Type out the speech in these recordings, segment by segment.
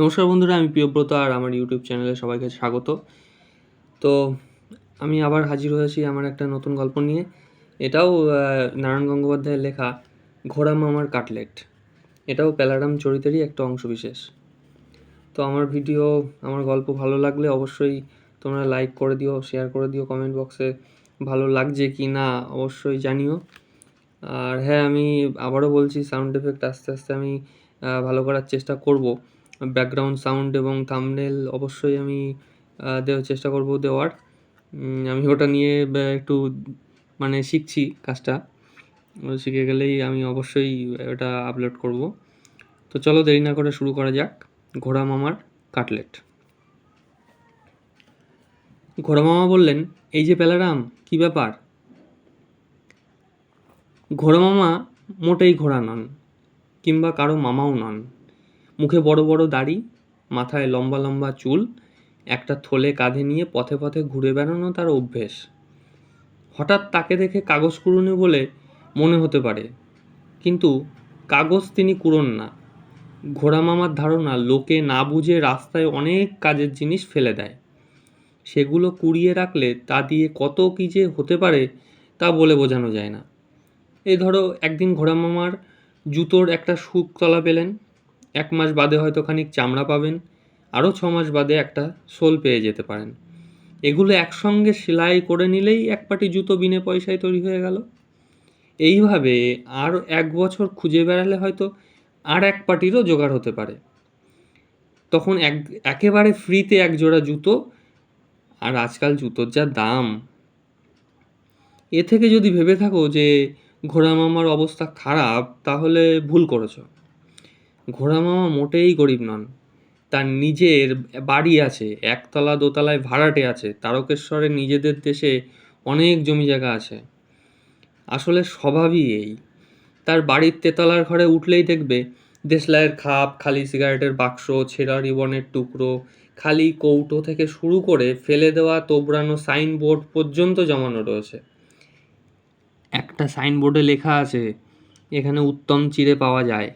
নমস্কার বন্ধুরা, আমি প্রিয়ব্রত আর আমার ইউটিউব চ্যানেলে সবাইকে স্বাগত। তো আমি আবার হাজির হয়েছি আমার একটা নতুন গল্প নিয়ে। এটাও নারায়ণ গঙ্গোপাধ্যায়ের লেখা, ঘোড়া মামার কাটলেট। এটাও প্যালারাম চরিতেরই একটা অংশ বিশেষ। তো আমার ভিডিও, আমার গল্প ভালো লাগলে অবশ্যই তোমরা লাইক করে দিও শেয়ার করে দিও কমেন্ট বক্সে ভালো লাগছে কি না অবশ্যই জানিও। আর হ্যাঁ আমি আবারও বলছি সাউন্ড এফেক্ট আস্তে আস্তে আমি ভালো করার চেষ্টা করব। ব্যাকগ্রাউন্ড সাউন্ড এবং থামনেল অবশ্যই আমি দেওয়ার চেষ্টা করব দেওয়ার। আমি ওটা নিয়ে একটু মানে শিখছি কাজটা। শিখে গেলেই আমি অবশ্যই ওটা আপলোড করব। তো চলো দেরি না করে শুরু করা যাক। ঘোড়া মামার কাটলেট। ঘোড়া মামা বললেন, এই যে পেলারাম, কি ব্যাপার? ঘোড়া মামা মোটেই ঘোড়া নন, কিংবা কারও মামাও নন। মুখে বড় বড় দাড়ি, মাথায় লম্বা লম্বা চুল, একটা থলে কাঁধে নিয়ে পথে পথে ঘুরে বেড়ানো তার অভ্যেস। হঠাৎ তাকে দেখে কাগজ কুড়ুনি বলে মনে হতে পারে, কিন্তু কাগজ তিনি কুড়োন না। ঘোড়া মামার ধারণা, লোকে না বুঝে রাস্তায় অনেক কাজের জিনিস ফেলে দেয়। সেগুলো কুড়িয়ে রাখলে তা দিয়ে কত কী যে হতে পারে তা বলে বোঝানো যায় না। এই ধরো, একদিন ঘোড়া মামার জুতোর একটা শুকতলা পেলেন এক মাস বাদে হয়তো খানিক চামড়া পাবেন, আরও ছ মাস বাদে একটা সোল পেয়ে যেতে পারেন। এগুলো একসঙ্গে সেলাই করে নিলেই এক পাটি জুতো বিনে পয়সায় তৈরি হয়ে গেল। এইভাবে আর এক বছর খুঁজে বেড়ালে হয়তো আর এক পাটিরও জোগাড় হতে পারে। তখন এক, একেবারে ফ্রিতে এক জোড়া জুতো, আর আজকাল জুতোর যা দাম। এ থেকে যদি ভেবে থাকো যে ঘোড়া মামার অবস্থা খারাপ, তাহলে ভুল করেছ। ঘোড়া মামা মোটেই গরিব নন। তার নিজের বাড়ি আছে, একতলা দোতলায় ভাড়াটে আছে, তারকেশ্বরে নিজেদের দেশে অনেক জমি জায়গা আছে। আসলে স্বভাবই এই। তার বাড়ির তেতলার ঘরে উঠলেই দেখবে দেশলাইয়ের খাপ, খালি সিগারেটের বাক্স, ছেঁড়া রিবনের টুকরো, খালি কৌটো থেকে শুরু করে ফেলে দেওয়া তোবড়ানো সাইনবোর্ড পর্যন্ত জমানো রয়েছে। একটা সাইনবোর্ডে লেখা আছে, এখানে উত্তম চিড়ে পাওয়া যায়।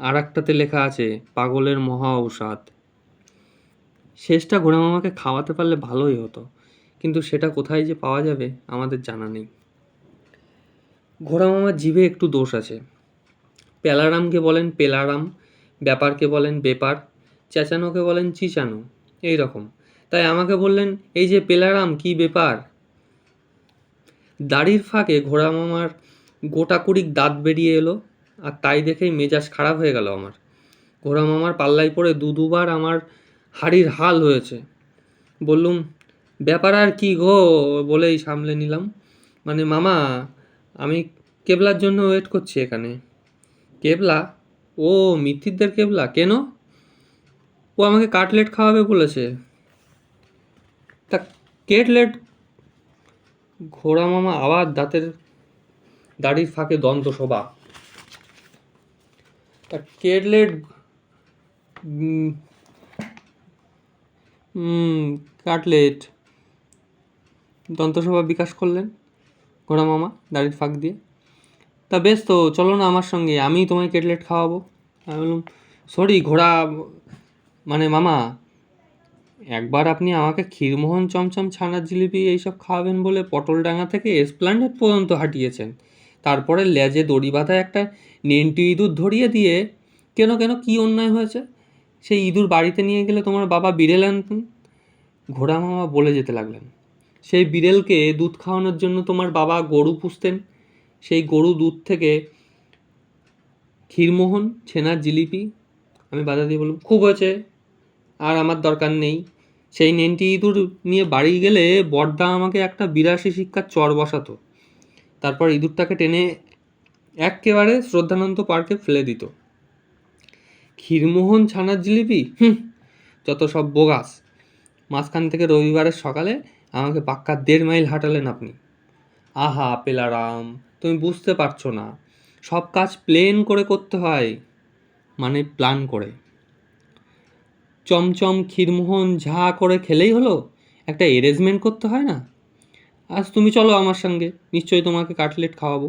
আর একটাতে লেখা আছে, পাগলের মহা ঔষধ। শেষটা ঘোড়া মামাকে খাওয়াতে পারলে ভালোই হতো, কিন্তু সেটা কোথায় যে পাওয়া যাবে আমাদের জানা নেই। ঘোড়া মামার জিভে একটু দোষ আছে। পেলারামকে বলেন পেলারাম, ব্যাপারকে বলেন বেপার, চেঁচানোকে বলেন চিচানো, এই রকম। তাই আমাকে বললেন, এই যে পেলারাম, কি ব্যাপার দাড়ির ফাঁকে ঘোড়া মামার গোটা দাঁত বেরিয়ে এলো আর তাই দেখেই মেজাজ খারাপ হয়ে গেল আমার। ঘোড়া মামার পাল্লায় পড়ে দু দুবার আমার হাড়ির হাল হয়েছে। বললুম, ব্যাপার আর কি গো? বলেই সামলে নিলাম। মানে মামা, আমি কেবলার জন্য ওয়েট করছি এখানে। কেবলা? ও, মিথিরদের কেবলা? কেন? ও আমাকে কাটলেট খাওয়াবে বলেছে। তা কেটলেট? ঘোড়া মামা, আবার দাঁতের দাড়ির ফাঁকে দন্ত শোভা। তা কেটলেট কাটলেট দন্তসভা বিকাশ করলেন ঘোড়া মামা দাড়ির ফাঁক দিয়ে। তা বেশ তো, চলো না আমার সঙ্গে, আমি তোমায় কেটলেট খাওয়াবো। আমি বললাম, সরি ঘোড়া মানে মামা, একবার আপনি আমাকে ক্ষীরমোহন চমচম ছানার জিলিপি এইসব খাওয়াবেন বলে পটল পটলডাঙ্গা থেকে এসপ্ল্যানেড পর্যন্ত হাঁটিয়েছেন। তারপরে লেজে দড়ি বাঁধা একটা নেন্টি ইঁদুর ধরিয়ে দিয়ে, কেন কেন, কি অন্যায় হয়েছে? সেই ইঁদুর বাড়িতে নিয়ে গেলে তোমার বাবা বিড়েল আনতেন? ঘোড়া মামা বলে যেতে লাগলেন। সেই বিড়েলকে দুধ খাওয়ানোর জন্য তোমার বাবা গরু পুষতেন। সেই গরু দুধ থেকে ক্ষীরমোহন ছেনার জিলিপি, আমি বাধা দিয়ে বললাম, খুব হয়েছে, আর আমার দরকার নেই। সেই নেন্টি ইঁদুর নিয়ে বাড়ি গেলে বড়দা আমাকে একটা বিরাশি শিক্ষার চর বসাতো। তারপর ইঁদুরটাকে টেনে একেবারে শ্রদ্ধানন্দ পার্কে ফেলে দিত। ক্ষীরমোহন ছানার জিলিপি? হুম, যত সব বোগাস। মাঝখান থেকে রবিবারের সকালে আমাকে পাক্কা দেড় মাইল হাঁটালেন আপনি। আহা, পেলারাম, তুমি বুঝতে পারছ না। সব কাজ প্লেন করে করতে হয় মানে প্ল্যান করে। চমচম ক্ষীরমোহন ঝা করে খেলেই হলো? একটা অ্যারেঞ্জমেন্ট করতে হয় না? আজ তুমি চলো আমার সঙ্গে, নিশ্চয়ই তোমাকে কাটলেট খাওয়াবো।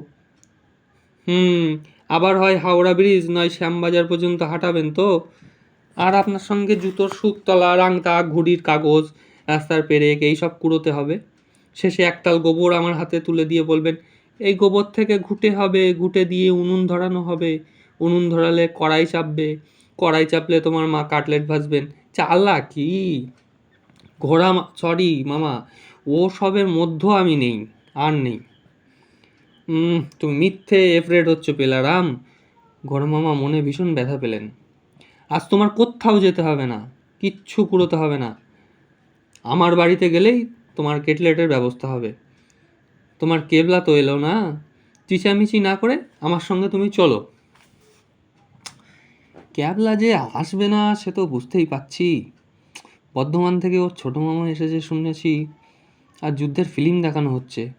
হুম, আবার হয় হাওড়া ব্রিজ, নয় শ্যামবাজার পর্যন্ত হাঁটাবেন তো? আর আপনার সঙ্গে জুতোর সুতলা রাংতা ঘুড়ির কাগজ, রাস্তার পেরেক, এইসব কুড়োতে হবে। শেষে একতাল গোবর আমার হাতে তুলে দিয়ে বলবেন, এই গোবর থেকে ঘুটে হবে, ঘুটে দিয়ে উনুন ধরানো হবে। উনুন ধরালে কড়াই চাপবে, কড়াই চাপলে তোমার মা কাটলেট ভাজবেন। চাল্লা কি ঘোড়া সরি মামা ও সবের মধ্যেও আমি নেই, আর নেই। তুমি মিথ্যে এফরেড হচ্ছে পেলারাম। ঘোড়া মামা মনে ভীষণ ব্যথা পেলেন। আজ তোমার কোথাও যেতে হবে না, কিচ্ছু কুড়োতে হবে না। আমার বাড়িতে গেলেই তোমার কেটলেটের ব্যবস্থা হবে। তোমার কেবলা তো এলো না। চিচামিচি না করে আমার সঙ্গে তুমি চলো। ক্যাবলা যে আসবে না, সে তো বুঝতেই পারছি। বর্ধমান থেকে ওর ছোটো মামা এসেছে শুনেছি। আর যুদ্ধের ফিল্ম দেখানো হচ্ছে।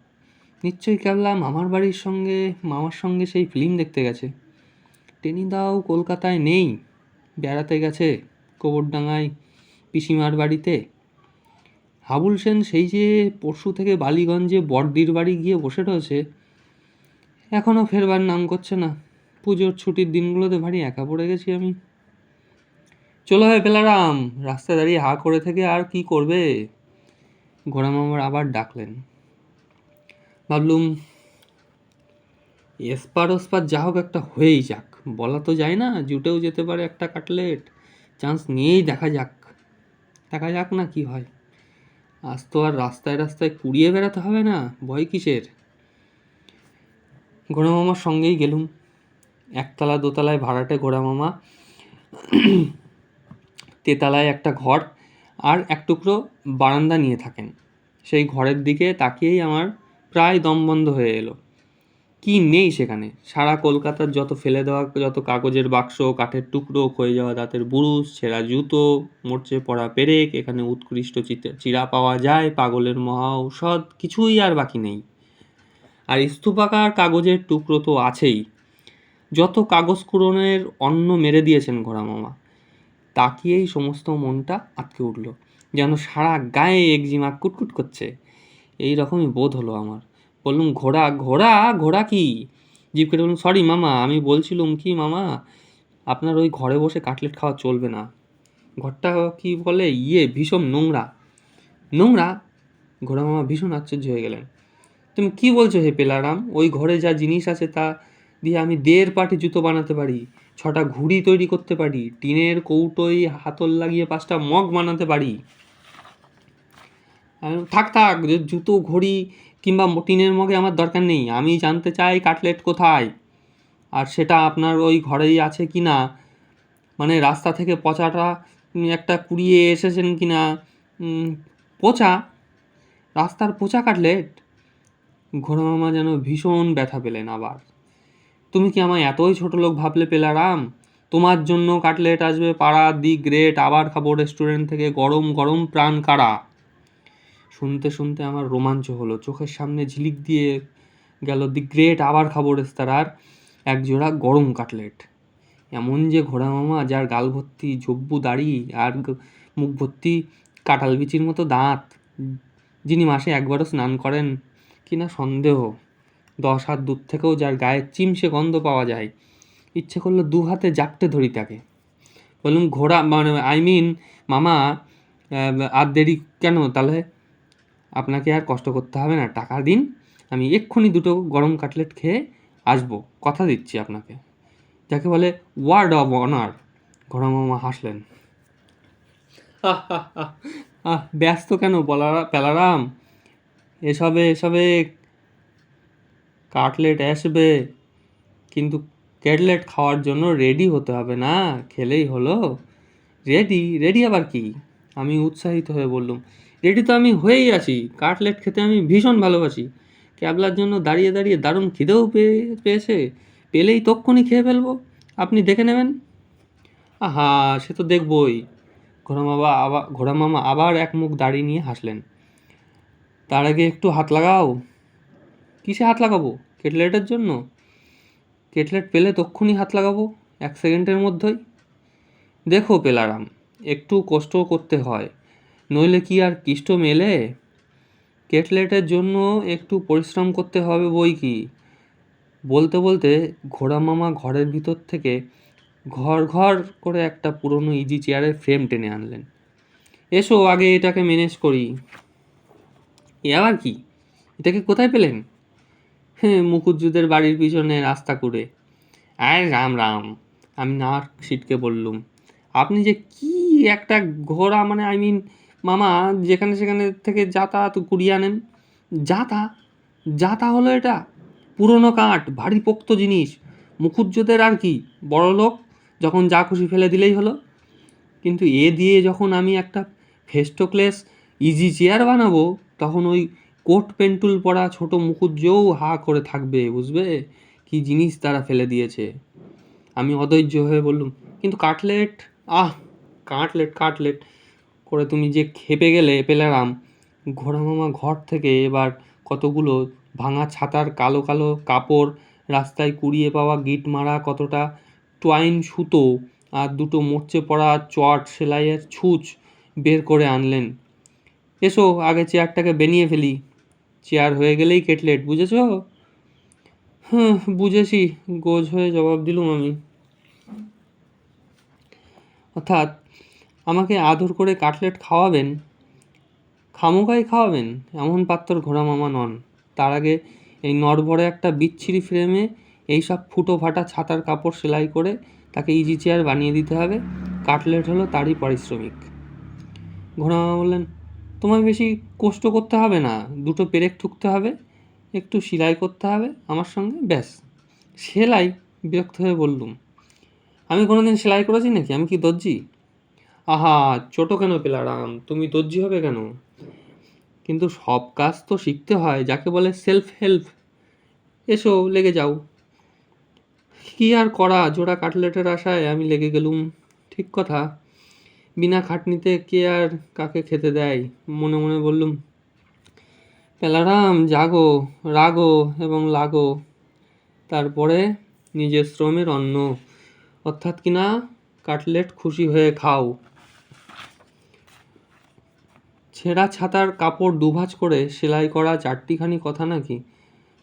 নিশ্চয়ই ক্যাবলা মামার বাড়ির সঙ্গে, মামার সঙ্গে সেই ফিল্ম দেখতে গেছে। টেনিদাও কলকাতায় নেই, বেড়াতে গেছে কোবরডাঙ্গায় পিসিমার বাড়িতে। হাবুল সেন সেই যে পরশু থেকে বালিগঞ্জে বড়দির বাড়ি গিয়ে বসে রয়েছে এখনও ফেরবার নাম করছে না। পুজোর ছুটির দিনগুলোতে ভারী একা পড়ে গেছি আমি। চলো হয় পেলারাম রাস্তায় দাঁড়িয়ে হা করে থেকে আর কি করবে? ঘোড়া মামার আবার ডাকলেন। ভাবলুম, এসপার ওসপার যা হোক একটা হয়েই যাক। বলা তো যায় না, জুটেও যেতে পারে একটা কাটলেট। চান্স নিয়েই দেখা যাক। দেখা যাক না কি হয়। আজ তো আর রাস্তায় রাস্তায় কুড়িয়ে বেড়াতে হবে না, ভয় কিসের? ঘোড়া মামার সঙ্গেই গেলুম। একতলা দোতলায় ভাড়াটে ঘোড়া মামা তেতলায় একটা ঘর আর এক টুকরো বারান্দা নিয়ে থাকেন। সেই ঘরের দিকে তাকিয়েই আমার প্রায় দম বন্ধ হয়ে এলো। কি নেই সেখানে? সারা কলকাতার যত ফেলে দেওয়া, যত কাগজের বাক্স, কাঠের টুকরো ক্ষয়ে যাওয়া দাঁতের বুরুষ ছেঁড়া জুতো, মরচে পড়া পেরেক, এখানে উৎকৃষ্ট চিরা পাওয়া যায়, পাগলের মহা ঔষধ, কিছুই আর বাকি নেই। আর স্তূপাকার কাগজের টুকরো তো আছেই। যত কাগজ কুড়োনের অন্ন মেরে দিয়েছেন ঘোড়া মামা তাকিয়েই সমস্ত মনটা আটকে উঠল। যেন সারা গায়ে একজিমা কুটকুট করছে। এই রকমই বোধ হলো আমার। বললুম, ঘোড়া ঘোড়া ঘোড়া কি? জিপ কেটে বললাম, সরি মামা, আমি বলছিলুম কি মামা, আপনার ওই ঘরে বসে কাটলেট খাওয়া চলবে না। ঘরটা কি বলে ইয়ে ভীষণ নোংরা। নোংরা? ঘোড়া মামা ভীষণ আশ্চর্য হয়ে গেলেন। তুমি কি বলছো হে পেলারাম? ওই ঘরে যা জিনিস আছে তা দিয়ে আমি দেড় পাটি জুতো বানাতে পারি। ছটা ঘুড়ি তৈরি করতে পারি, টিনের কৌটোয় হাতল লাগিয়ে পাঁচটা মগ বানাতে পারি। থাক থাক জুতো, ঘড়ি কিংবা টিনের মগে আমার দরকার নেই, আমি জানতে চাই কাটলেট কোথায়, আর সেটা আপনার ওই ঘরেই আছে কি না মানে রাস্তা থেকে পচাটা একটা কুড়িয়ে এসেছেন কি না পচা, রাস্তার পচা কাটলেট? ঘোড়া মামা যেন ভীষণ ব্যথা পেলেন আবার। তুমি কি আমায় এতই ছোট লোক ভাবলে পেলারাম তোমার জন্য কাটলেট আসবে পাড়া, দি গ্রেট, আবার খাব রেস্টুরেন্ট থেকে গরম গরম প্রাণ কাড়া শুনতে শুনতে আমার রোমাঞ্চ হলো। চোখের সামনে ঝিলিক দিয়ে গেল, দি গ্রেট, আবার খাব রেস্তোরাঁর এক জোড়া গরম কাটলেট। এমন যে ঘোড়া মামা, যার গাল ভর্তি জব্বু দাড়ি আর মুখ ভর্তি কাঁঠাল বিচির মতো দাঁত, যিনি মাসে একবারও স্নান করেন কিনা সন্দেহ। দশ হাত দূর থেকেও যার গায়ে চিমসে গন্ধ পাওয়া যায়। ইচ্ছে করল দু হাতে জাপটে ধরি তাকে। বলুন ঘোড়া মানে আই মিন মামা আর দেরি কেন? তাহলে আপনাকে আর কষ্ট করতে হবে না। টাকা দিন আমি এক্ষুনি দুটো গরম কাটলেট খেয়ে আসব। কথা দিচ্ছি আপনাকে। যাকে বলে ওয়ার্ড অফ অনার ঘোড়া মামা হাসলেন। ব্যস্ত কেন, বলারা, পেলারাম? এসবে এসবে কাটলেট আসবে। কিন্তু কাটলেট খাওয়ার জন্য রেডি হতে হবে না, খেলেই হলো। রেডি রেডি আবার কি? আমি উৎসাহিত হয়ে বললুম রেডি তো আমি হয়েই আছি। কাটলেট খেতে আমি ভীষণ ভালোবাসি। ক্যাবলার জন্য দাঁড়িয়ে দাঁড়িয়ে দারুণ খিদেও পেয়ে পেয়েছে। পেলেই তক্ষুনি খেয়ে ফেলব। আপনি দেখে নেবেন? আহা, সে তো দেখবই। ঘোড়া মামা আবার ঘোড়া মামা আবার এক মুখ দাড়ি নিয়ে হাসলেন। তার আগে একটু হাত লাগাও। কিসে হাত লাগাবো? কেটলেটের জন্য? কেটলেট পেলে তক্ষুনি হাত লাগাবো, এক সেকেন্ডের মধ্যেই? দেখো পেলারাম, একটু কষ্ট করতে হয়, নইলে কি আর কিষ্ট মেলে? কেটলেটের জন্য একটু পরিশ্রম করতে হবে বই কি? বলতে বলতে ঘোড়া মামা ঘরের ভিতর থেকে ঘর ঘর করে একটা পুরনো ইজি চেয়ারের ফ্রেম টেনে আনলেন। এসো আগে এটাকে ম্যানেজ করি। এ আবার কি? এটাকে কোথায় পেলেন? মুকুজ্জুদের বাড়ির পিছনে রাস্তা করে। আয় রাম রাম, আমি না সিটকে বললুম, আপনি যে কি একটা ঘোড়া মানে আই মিন মামা, যেখানে সেখানে থেকে যাতায়াত কুড়িয়ে আনেন। যাতা যাতা হলো এটা পুরনো কাঠ, ভারী পোক্ত জিনিস। মুখুজ্জদের আর কি, বড় লোক, যখন যা খুশি ফেলে দিলেই হলো। কিন্তু এ দিয়ে যখন আমি একটা ফেস্টোক্লেস ইজি চেয়ার বানাবো, তখন ওই কোট পেন্টুল পরা ছোট মুখুজ্জও হা করে থাকবে, বুঝবে? কি জিনিস তারা ফেলে দিয়েছে। আমি অধৈর্য হয়ে বললুম, কিন্তু কাটলেট, আহ, কাটলেট কাটলেট, করে তুমি যে খেপে গেলে, পেলারাম। ঘোড়া মামা ঘর থেকে এবার কতগুলো ভাঙা ছাতার কালো কালো কাপড়, রাস্তায় কুড়িয়ে পাওয়া গিট মারা কতটা টুয়াইন সুতো আর দুটো মোর্চে পড়া চট সেলাইয়ের ছুঁচ বের করে আনলেন। এসো, আগে চেয়ারটাকে বেনিয়ে ফেলি। চেয়ার হয়ে গেলেই কেটলেট, বুঝেছ? হ্যাঁ বুঝেছি। গোজ হয়ে জবাব দিলুম আমি। অর্থাৎ আমাকে আদর করে কাটলেট খাওয়াবেন? খামোকাই খাওয়াবেন? এমন পাত্র ঘোড়া মামা নন। তার আগে এই নড়বড়ে একটা বিচ্ছিরি ফ্রেমে এই সব ফুটো ফাটা ছাতার কাপড় সেলাই করে তাকে ইজি চেয়ার বানিয়ে দিতে হবে। কাটলেট হলো তারই পারিশ্রমিক। ঘোড়া মামা বললেন তোমায় বেশি কষ্ট করতে হবে না, দুটো পেরেক ঠুকতে হবে, একটু সেলাই করতে হবে আমার সঙ্গে, ব্যাস। সেলাই, বিরক্ত হয়ে বললুম, আমি কোনোদিন সেলাই করেছি নাকি? আমি কি দর্জি? আহা, ছোটো কেন পেলারাম? তুমি দর্জি হবে কেন? কিন্তু সব কাজ তো শিখতে হয়, যাকে বলে সেলফ হেল্প এসো, লেগে যাও। কি আর করা, জোড়া কাটলেটের আশায় আমি লেগে গেলুম। ঠিক কথা। বিনা খাটনিতে কে আর কাকে খেতে দেয়? মনে মনে বললুম, পেলারাম, জাগো, রাগো এবং লাগো। তারপরে নিজের শ্রমের অন্ন। অর্থাৎ কিনা কাটলেট খুশি হয়ে খাও। ছেঁড়া ছাতার কাপড় দুভাঁজ করে সেলাই করা চারটিখানি কথা নাকি?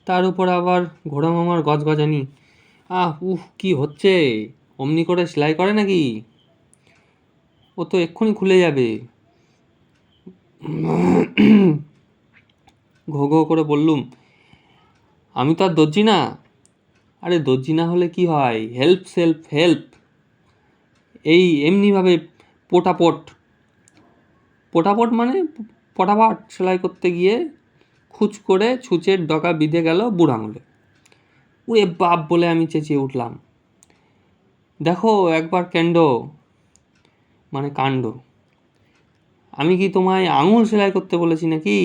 তার উপর আবার ঘোড়া মামার গজগজানি। আহ, উহ, কি হচ্ছে? অমনি করে সেলাই করে নাকি? ও তো এক্ষুনি খুলে যাবে। ঘো ঘো করে বললুম, আমি তো আর দর্জি না? আরে দর্জি না হলে কি হয়? হেল্প সেলফ হেল্প এই এমনিভাবে পোটাপট। পোটাপট মানে পটাপট সেলাই করতে গিয়ে খুচ করে ছুঁচের ডকা বিঁধে গেল বুড় আঙুলে। ওরে বাপ বলে আমি চেঁচিয়ে উঠলাম। দেখো একবার কেন্ড মানে কাণ্ড। আমি কি তোমায় আঙুল সেলাই করতে বলেছি নাকি?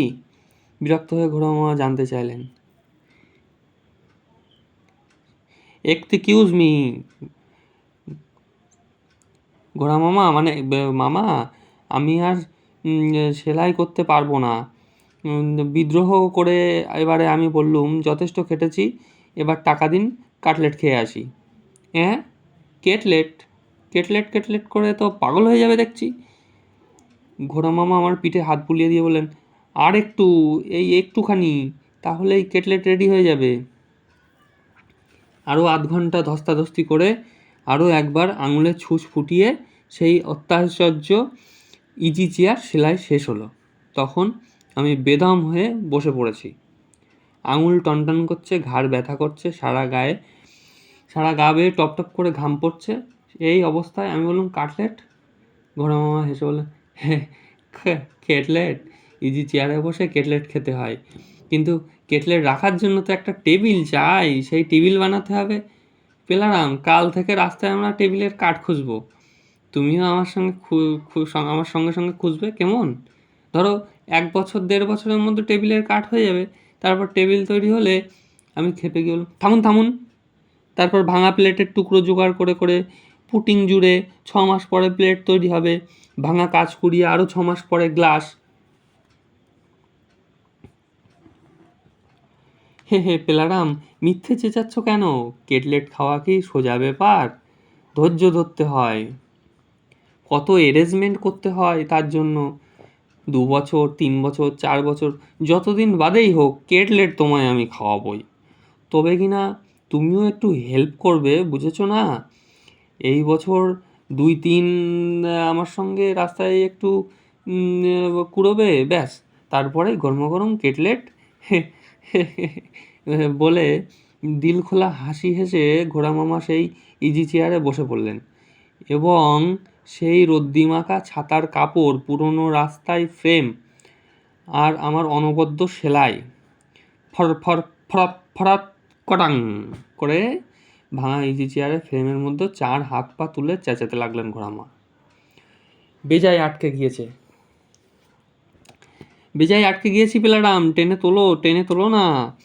বিরক্ত হয়ে ঘোড়া মামা জানতে চাইলেন। এক্সকিউজ মি ঘোড়া মামা মানে মামা, আমি আর সেলাই করতে পারব না। বিদ্রোহ করে এবারে আমি বললুম, যথেষ্ট খেটেছি, এবার টাকা দিন, কাটলেট খেয়ে আসি। হ্যাঁ? কেটলেট? কেটলেট কেটলেট করে তো পাগল হয়ে যাবে দেখছি। ঘোড়া মামা আমার পিঠে হাত বুলিয়ে দিয়ে বললেন, আর একটু, এই একটুখানি, তাহলেই কেটলেট রেডি হয়ে যাবে। আরও আধ ঘণ্টা ধস্তাধস্তি করে আরও একবার আঙুলে ছুঁচ ফুটিয়ে সেই অত্যাশ্চর্য ইজি চেয়ার সেলাই শেষ হলো। তখন আমি বেদম হয়ে বসে পড়েছি। আঙুল টনটন করছে, ঘাড় ব্যথা করছে, সারা গায়ে, সারা গা বেয়ে টপ টপ করে ঘাম পড়ছে। এই অবস্থায় আমি বললাম, কাটলেট? ঘোড়া মামা হেসে বললেন কেটলেট? ইজি চেয়ারে বসে কেটলেট খেতে হয়। কিন্তু কেটলেট রাখার জন্য তো একটা টেবিল চাই, সেই টেবিল বানাতে হবে। পেলারাম, কাল থেকে রাস্তায় আমরা টেবিলের কাঠ খুঁজবো। তুমিও আমার সঙ্গে আমার সঙ্গে সঙ্গে খুঁজবে, কেমন? ধরো, এক বছর, দেড় বছরের মধ্যে টেবিলের কাঠ হয়ে যাবে। তারপর টেবিল তৈরি হলে আমি খেপে গেল থামুন থামুন। তারপর ভাঙা প্লেটের টুকরো জোগাড় করে করে পুটিং জুড়ে ছ মাস পরে প্লেট তৈরি হবে, ভাঙা কাজ কুড়িয়ে আরও ছ মাস পরে গ্লাস। হে হে, পেলারাম, মিথ্যে চেঁচাচ্ছ কেন? কেটলেট খাওয়া কি সোজা ব্যাপার? ধৈর্য ধরতে হয়। কত অ্যারেঞ্জমেন্ট করতে হয় তার জন্য? দু বছর, তিন বছর, চার বছর, যতদিন বাদেই হোক, কেটলেট তোমায় আমি খাওয়াবই। তবে কি না, তুমিও একটু হেল্প করবে, বুঝেছ না? এই বছর দুই তিন আমার সঙ্গে রাস্তায় একটু কুড়োবে, ব্যাস। তারপরে গরম গরম কেটলেট বলে দিল খোলা হাসি হেসে ঘোড়া মামা সেই ইজি চেয়ারে বসে পড়লেন। এবং সেই রদ্দিমাখা ছাতার কাপড় পুরনো রাস্তায় ফ্রেম আর আমার অনবদ্য সেলাই। ফর ফর, ফরাত ফরাত কটাং করে ভাঙা ইজি চেয়ারে ফ্রেমের মধ্যে চার হাত পা তুলে চেঁচাতে লাগলেন ঘোড়ামা। বেজায় আটকে গিয়েছে। বেজায় আটকে গিয়েছি পেলারাম, টেনে তোলো টেনে তোলো না।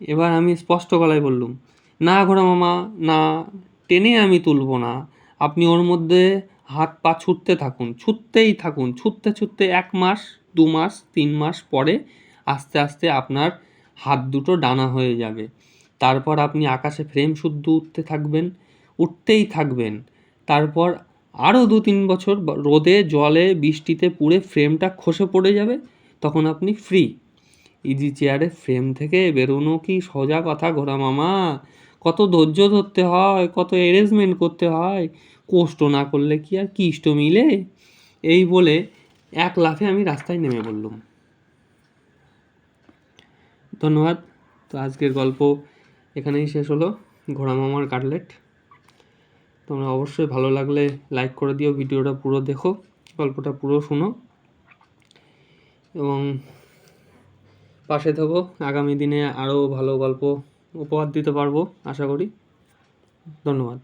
এবার আমি স্পষ্ট গলায় বললুম, না ঘোড়া মামা না, টেনে আমি তুলবো না। আপনি ওর মধ্যে হাত পা ছুটতে থাকুন ছুটতেই থাকুন ছুটতে ছুটতে এক মাস, দু মাস, তিন মাস পরে আস্তে আস্তে আপনার হাত দুটো ডানা হয়ে যাবে। তারপর আপনি আকাশে ফ্রেম শুদ্ধ উঠতে থাকবেন, উঠতেই থাকবেন। তারপর আরও দু তিন বছর রোদে, জলে, বৃষ্টিতে পুড়ে ফ্রেমটা খসে পড়ে যাবে, তখন আপনি ফ্রি ইজি চেয়ারে ফ্রেম থেকে বেরোনো কি সোজা কথা ঘোরা মামা? কত ধৈর্য ধরতে হয়, কত অ্যারেঞ্জমেন্ট করতে হয়, কষ্ট না করলে কি আর কি ইষ্ট মিলে? এই বলে এক লাফে আমি রাস্তায় নেমে পড়লুম। ধন্যবাদ। তো আজকের গল্প এখানেই শেষ হলো ঘোড়া মামার কাটলেট। তোমরা অবশ্যই ভালো লাগলে লাইক করে দিও, ভিডিওটা পুরো দেখো, গল্পটা পুরো শুনো। এবং পাশে থাকো, আগামী দিনে আরও ভালো গল্প উপহার দিতে পারব, আশা করি। ধন্যবাদ।